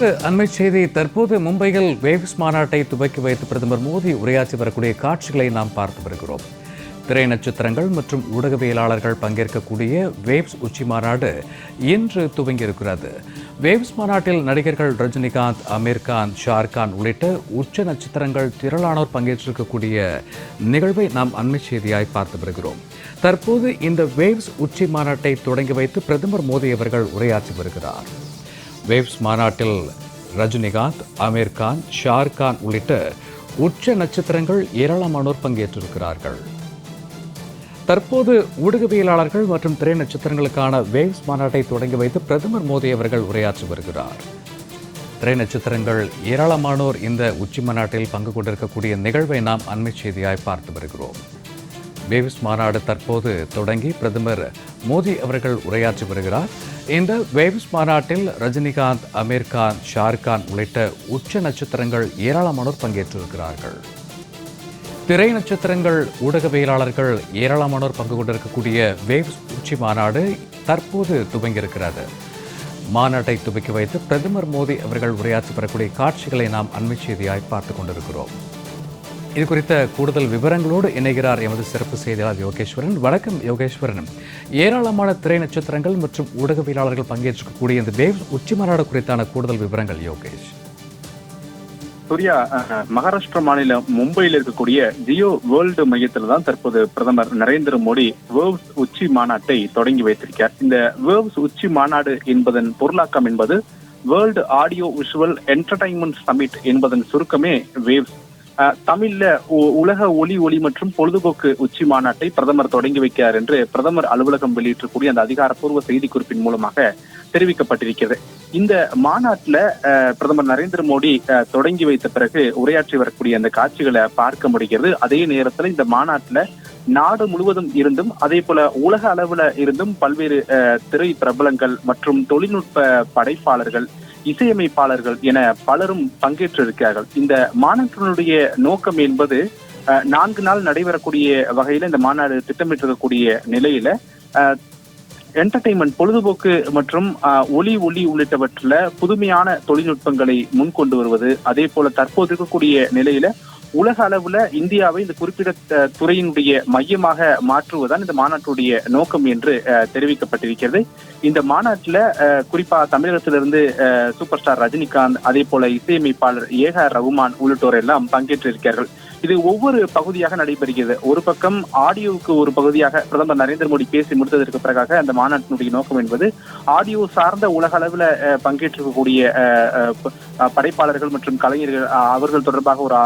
அண்மை செய்தி. தற்போது மும்பையில் வேவ்ஸ் மாநாட்டை துவக்கி வைத்து பிரதமர் மோடி உரையாற்றி வரக்கூடிய காட்சிகளை நாம் பார்த்து வருகிறோம். திரை நட்சத்திரங்கள் மற்றும் ஊடகவியலாளர்கள் பங்கேற்கக்கூடிய வேவ்ஸ் உச்சி மாநாடு இன்று துவங்கியிருக்கிறது. வேவ்ஸ் மாநாட்டில் நடிகர்கள் ரஜினிகாந்த் அமீர்கான் ஷார்கான் ஷாருக்கான் உள்ளிட்ட உச்ச நட்சத்திரங்கள் திரளானோர் பங்கேற்றிருக்கக்கூடிய நிகழ்வை நாம் அண்மை செய்தியாய் பார்த்து வருகிறோம். தற்போது இந்த வேவ்ஸ் உச்சி மாநாட்டை தொடங்கி வைத்து பிரதமர் மோடி அவர்கள் உரையாற்றி வருகிறார். வேவ்ஸ் மாநாட்டில் ரஜினிகாந்த் அமீர் கான் ஷாருக்கான் உள்ளிட்ட உச்ச நட்சத்திரங்கள் ஏராளமானோர் பங்கேற்றிருக்கிறார்கள். தற்போது ஊடகவியலாளர்கள் மற்றும் திரை நட்சத்திரங்களுக்கான வேவ்ஸ் மாநாட்டை தொடங்கி வைத்து பிரதமர் மோடி அவர்கள் உரையாற்றி வருகிறார். திரை நட்சத்திரங்கள் ஏராளமானோர் இந்த உச்சி மாநாட்டில் பங்கு கொண்டிருக்கக்கூடிய நிகழ்வை நாம் அண்மை செய்தியாய் பார்த்து வருகிறோம். வேவ்ஸ் மாநாடு தற்போது தொடங்கி பிரதமர் மோடி அவர்கள் உரையாற்றி வருகிறார். இந்த வேவ்ஸ் மாநாட்டில் ரஜினிகாந்த் அமீர் கான் ஷாருக்கான் உள்ளிட்ட உச்ச நட்சத்திரங்கள் ஏராளமானோர் பங்கேற்றிருக்கிறார்கள். திரை நட்சத்திரங்கள் ஊடகவியலாளர்கள் ஏராளமானோர் பங்கு கொண்டிருக்கக்கூடிய வேவ்ஸ் உச்சி மாநாடு தற்போது துவங்கியிருக்கிறது. மாநாட்டை துவக்கி வைத்து பிரதமர் மோடி அவர்கள் உரையாற்றி வரக்கூடிய காட்சிகளை நாம் அண்மை செய்தியாய் பார்த்து கொண்டிருக்கிறோம். இது குறித்த கூடுதல் விவரங்களோடு இணைகிறார் எமது சிறப்பு செய்தியாளர் யோகேஸ்வரன். வணக்கம் யோகேஸ்வரன். ஏராளமான திரை நட்சத்திரங்கள் மற்றும் ஊடகவியலாளர்கள் பங்கேற்கக்கூடிய இந்த வேவ் உச்சி மாநாடு குறித்தான கூடுதல் விவரங்கள் யோகேஷ். சூர்யா மகாராஷ்டிரா மாநிலம் மும்பையில் இருக்கக்கூடிய ஜியோ வேர்ல்டு மையத்தில் தான் தற்போது பிரதமர் நரேந்திர மோடி வேர்வ்ஸ் உச்சி மாநாட்டை தொடங்கி வைத்திருக்கிறார். இந்த வேர்வ்ஸ் உச்சி மாநாடு என்பதன் பொருளாக்கம் என்பது world audio visual entertainment summit என்பதன் சுருக்கமே வேவ்ஸ் தமிழ்ல உ- உலக ஒலி ஒளி மற்றும் பொழுதுபோக்கு உச்சி மாநாட்டை பிரதமர் தொடங்கி வைக்கிறார் என்று பிரதமர் அலுவலகம் வெளியிட்டிருக்கூடிய அந்த அதிகாரப்பூர்வ செய்திக்குறிப்பின் மூலமாக தெரிவிக்கப்பட்டிருக்கிறது. இந்த மாநாட்டுல அஹ், பிரதமர் நரேந்திர மோடி அஹ், தொடங்கி வைத்த பிறகு உரையாற்றி வரக்கூடிய அந்த காட்சிகளை பார்க்க முடிகிறது. அதே நேரத்துல இந்த மாநாட்டுல நாடு முழுவதும் இருந்தும் அதே போல உலக அளவுல இருந்தும் பல்வேறு அஹ், திரை பிரபலங்கள் மற்றும் தொழில்நுட்ப படைப்பாளர்கள் இசையமைப்பாளர்கள் என பலரும் பங்கேற்றிருக்கிறார்கள். இந்த மாநாட்டினுடைய நோக்கம் என்பது நான்கு நாள் நடைபெறக்கூடிய வகையில இந்த மாநாடு திட்டமிட்டிருக்கக்கூடிய நிலையில என்டர்டைன்மெண்ட் பொழுதுபோக்கு மற்றும் ஒலி ஒளி உள்ளிட்டவற்றில் புதுமையான தொழில்நுட்பங்களை முன்கொண்டு வருவது அதே போல தற்போது இருக்கக்கூடிய நிலையில உலக அளவுல இந்தியாவை இந்த குறிப்பிட்ட துறையினுடைய மையமாக மாற்றுவதுதான் இந்த மாநாட்டுடைய நோக்கம் என்று அஹ், தெரிவிக்கப்பட்டிருக்கிறது. இந்த மாநாட்டுல அஹ், குறிப்பா தமிழகத்திலிருந்து அஹ், சூப்பர் ஸ்டார் ரஜினிகாந்த் அதே போல இசையமைப்பாளர் ஏக ரகுமான் உள்ளிட்டோர் எல்லாம் பங்கேற்றிருக்கிறார்கள். இது ஒவ்வொரு பகுதியாக நடைபெறுகிறது. ஒரு பக்கம் ஆடியோவுக்கு ஒரு பகுதியாக பிரதமர் நரேந்திர மோடி பேசி முடித்ததற்கு பிறகாக அந்த மாநாட்டினுடைய நோக்கம் என்பது ஆடியோ சார்ந்த உலக அளவில் பங்கேற்றிருக்கக்கூடிய படைப்பாளர்கள் மற்றும் கலைஞர்கள் அவர்கள் தொடர்பாக ஒரு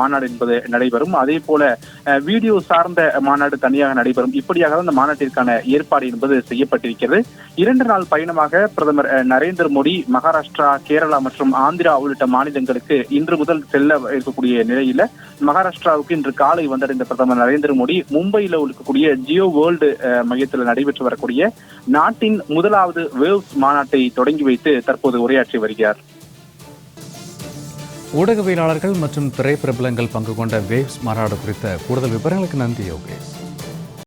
மாநாடு என்பது நடைபெறும். அதே போல வீடியோ சார்ந்த மாநாடு தனியாக நடைபெறும். இப்படியாக அந்த மாநாட்டிற்கான ஏற்பாடு என்பது செய்யப்பட்டிருக்கிறது. இரண்டு நாள் பயணமாக பிரதமர் நரேந்திர மோடி மகாராஷ்டிரா கேரளா மற்றும் ஆந்திரா உள்ளிட்ட மாநிலங்களுக்கு இன்று முதல் செல்ல இருக்கக்கூடிய நிலையில மகாராஷ்டிராவுக்கு இன்று காலை வந்தடைந்த பிரதமர் நரேந்திர மோடி மும்பையில் இருக்கக்கூடிய ஜியோ வேர்ல்டு மையத்தில் நடைபெற்று வரக்கூடிய நாட்டின் முதலாவது வேவ்ஸ் மாநாட்டை தொடங்கி வைத்து தற்போது உரையாற்றி வருகிறார். ஊடகவியலாளர்கள் மற்றும் திரைப்பிரபலங்கள் பங்கு கொண்ட வேவ்ஸ் மாநாடு குறித்த கூடுதல் விவரங்களுக்கு நன்றி யோகேஷ்.